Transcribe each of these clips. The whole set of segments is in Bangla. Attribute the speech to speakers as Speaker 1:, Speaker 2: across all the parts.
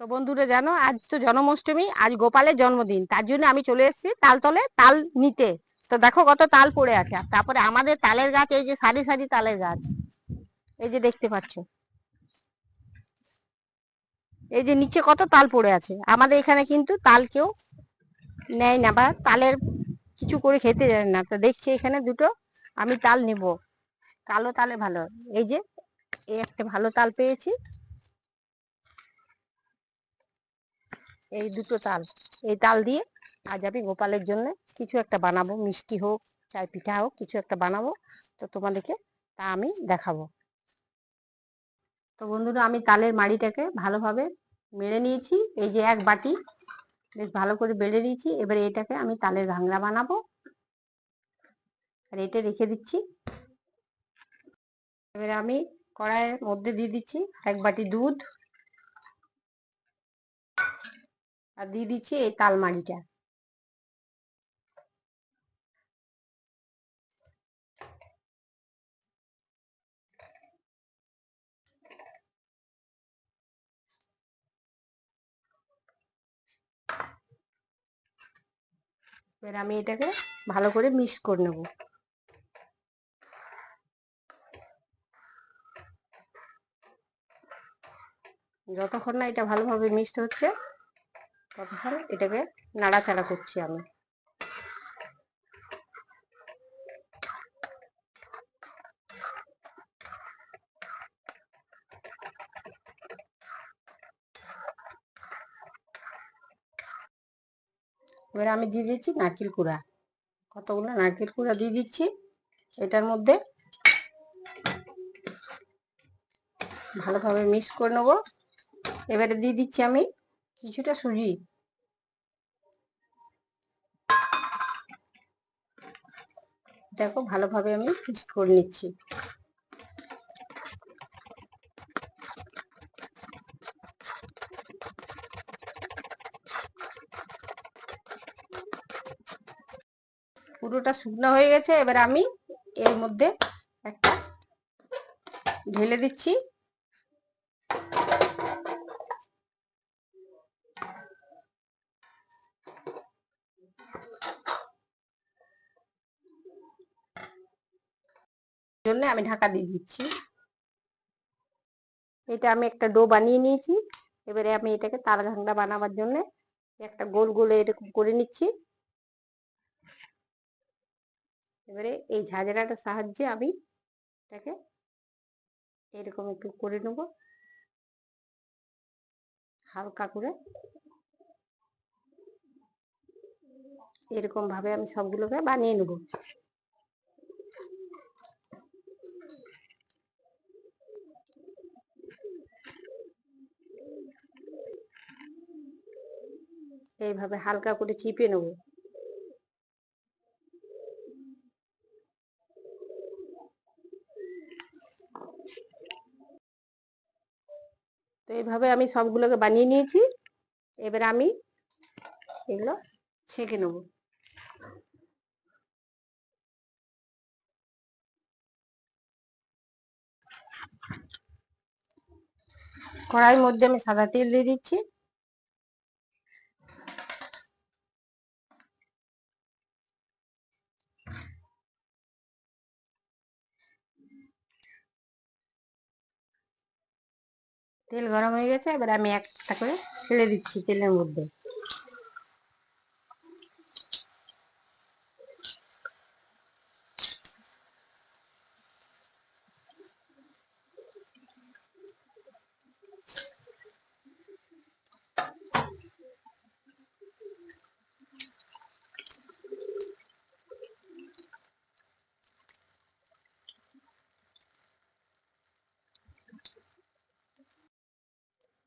Speaker 1: তো বন্ধুরা জানো, আজ তো জন্মাষ্টমী, আজ গোপালের জন্মদিন, তার জন্য আমি চলে এসেছি তালতলে তাল নিতে। তো দেখো কত তাল পড়ে আছে তারপরে আমাদের তালের গাছ, এই যে সারি সারি তালের গাছ, এই যে দেখতে পাচ্ছ। এই যে নিচে কত তাল পড়ে আছে, আমাদের এখানে কিন্তু তাল কেউ নেয় না বা তালের কিছু করে খেতে জানে না। তো দেখছি এখানে দুটো, আমি তাল নিব। কালো তালে ভালো, এই যে, এই একটা ভালো তাল পেয়েছি। এই দুটো তাল। এই তাল দিয়ে আজ আমি গোপালের জন্য কিছু একটা বানাবো। মিষ্টি হোক, চাই পিঠা হোক, কিছু একটা বানাবো। তো তোমাদেরকে তা আমি দেখাবো। তো বন্ধুরা, আমি তালের মাড়িটাকে ভালোভাবে মেরে নিয়েছি। এই যে এক বাটি, বেশ ভালো করে বেড়ে নিয়েছি। এবারে এটাকে আমি তালের ভাংরা বানাবো। আর এটা রেখে দিচ্ছি। এবারে আমি কড়াইয়ের মধ্যে দিয়ে দিচ্ছি এক বাটি দুধ। আর দিয়ে দিচ্ছি এই তালমাড়িটা। এবার আমি এটাকে ভালো করে মিক্স করে নেব। যতক্ষণ না এটা ভালোভাবে মিক্সড হচ্ছে ততক্ষণ এটাকে নাড়াচাড়া করছি আমি। এবার আমি দিয়ে দিচ্ছি নারকেল কুড়া। কতগুলো নারকেল কুড়া দিয়ে দিচ্ছি, এটার মধ্যে ভালোভাবে মিক্স করে নেব। এবারে দিয়ে দিচ্ছি আমি কিছুটা সুজি। দেখো ভালোভাবে আমি মিক্স করে নিচ্ছি। পুরোটা শুকনো হয়ে গেছে, এবার আমি এর মধ্যে একটা ঢেলে দিচ্ছি। জন্য আমি ঢাকা দিয়ে দিচ্ছি। এটা আমি একটা ডো বানিয়ে নিয়েছি। এবারে আমি এটাকে তার ঘাংটা বানাবার জন্য একটা গোল গোল এরকম করে নিচ্ছি। এবারে এই ঝাঁঝরাটার সাহায্যে আমি এটাকে এরকম একটু করে নেব। হালকা করে। এরকম ভাবে আমি সবগুলোকে বানিয়ে নেব। এইভাবে হালকা করে চিপে নেব। তো এইভাবে আমি সবগুলোকে বানিয়ে নিয়েছি। এবার আমি এগুলো ছেঁকে নেব। কড়াইয়ের মধ্যে আমি সাদা তেল দিয়ে দিচ্ছি। তেল গরম হয়ে গেছে এবার আমি একটা করে ফেলে দিচ্ছি তেলের মধ্যে।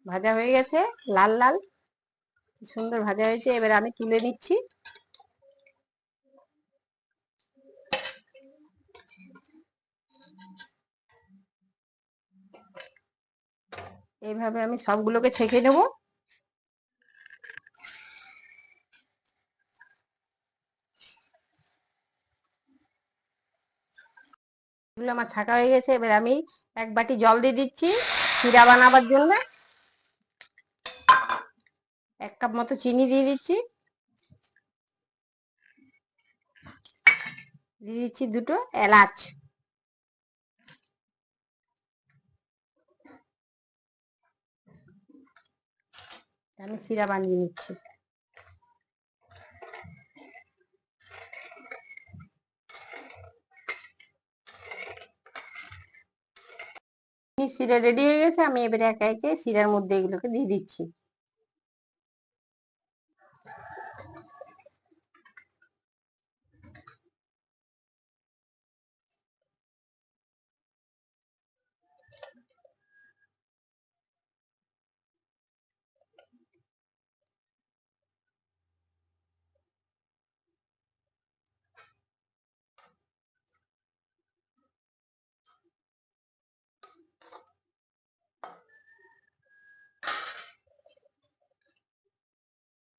Speaker 1: ভাজা হয়ে গেছে, লাল লাল। কি সুন্দর ভাজা হয়েছে, এবার আমি তুলে নিচ্ছি। এইভাবে আমি সবগুলোকে ছেঁকে নেব। এগুলো আমার ছাকা হয়ে গেছে, এবার আমি এক বাটি জল দিয়ে দিচ্ছি, চিরা বানাবার জন্য। এক কাপ মতো চিনি দিয়ে দিচ্ছি। দিয়ে দিচ্ছি দুটো এলাচ। আমি সিরা বানিয়ে নিচ্ছি। সিরা রেডি হয়ে গেছে। আমি এবারে একে একে সিরার মধ্যে এগুলোকে দিয়ে দিচ্ছি।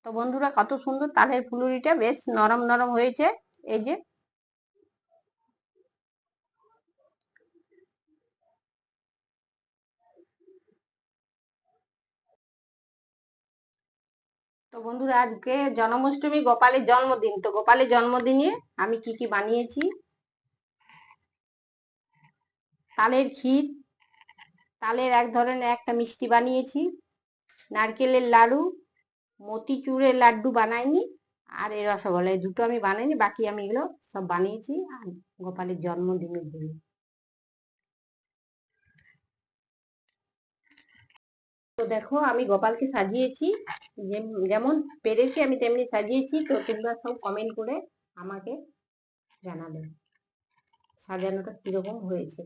Speaker 1: তো বন্ধুরা কত সুন্দর তালের ফুলুরিটা বেশ নরম নরম হয়েছে। এই যে তো বন্ধুরা আজকে জন্মাষ্টমী গোপালের জন্মদিন। তো গোপালের জন্মদিনে আমি কি কি বানিয়েছি? তালের ক্ষীর, তালের এক ধরনের একটা মিষ্টি বানিয়েছি, নারকেলের লাড়ু মতিচুরের লাড্ডু বানাইনি আর এই রসগোল্লা, এই দুটো আমি বানাইনি, বাকি আমি এগুলো সব বানিয়েছি আর গোপালের জন্মদিনের দিনে। তো দেখো, আমি গোপালকে সাজিয়েছি যেমন পেরেছি আমি তেমনি সাজিয়েছি, তো তোমরা সব কমেন্ট করে আমাকে জানাবে, সাজানোটা কীরকম হয়েছে।